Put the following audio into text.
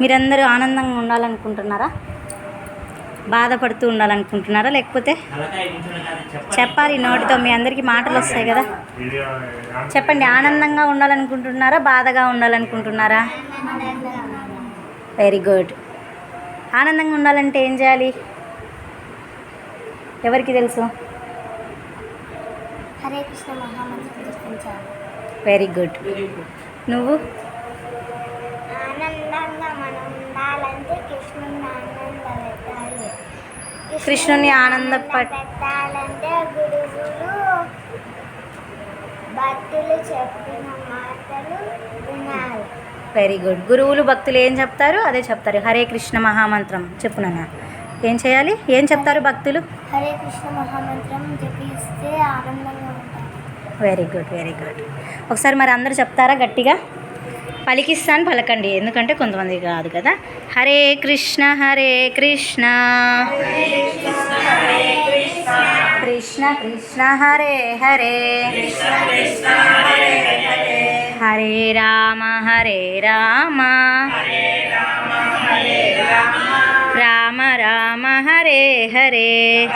మీరందరూ ఆనందంగా ఉండాలనుకుంటున్నారా? బాధపడుతూ ఉండాలనుకుంటున్నారా? లేకపోతే చెప్పాలి నోటితో మీ అందరికీ మాటలు వస్తాయి కదా? చెప్పండి ఆనందంగా ఉండాలనుకుంటున్నారా? బాధగా ఉండాలనుకుంటున్నారా? వెరీ గుడ్ ఆనందంగా ఉండాలంటే ఏం చేయాలి? ఎవరికి తెలుసు? వెరీ గుడ్ నువ్వు ఆనందంగా మనం ఉండాలంటే కృష్ణుని ఆనంద పెట్టాలి కృష్ణుని ఆనంద పట్- పెట్టాలంటే గురువులు భక్తులు చెప్పిన మాటలు వినాలి. వెరీ గుడ్ గురువులు భక్తులు ఏం చెప్తారు? అదే చెప్తారు. హరే కృష్ణ మహామంత్రం చెప్పు నాన్న ఏం చేయాలి? ఏం చెప్తారు భక్తులు? హరే కృష్ణ మహామంత్రం జపిస్తే ఆనందంగా ఉంటాం. వెరీ గుడ్ వెరీ గుడ్ ఒకసారి మరి అందరూ చెప్తారా గట్టిగా? పలికిస్తాను పలకండి. ఎందుకంటే కొంతమంది కాదు కదా. హరే కృష్ణ హరే కృష్ణ. కృష్ణ కృష్ణ హరే హరే. హరే రామ హరే రామ. రామ రామ హరే హరే.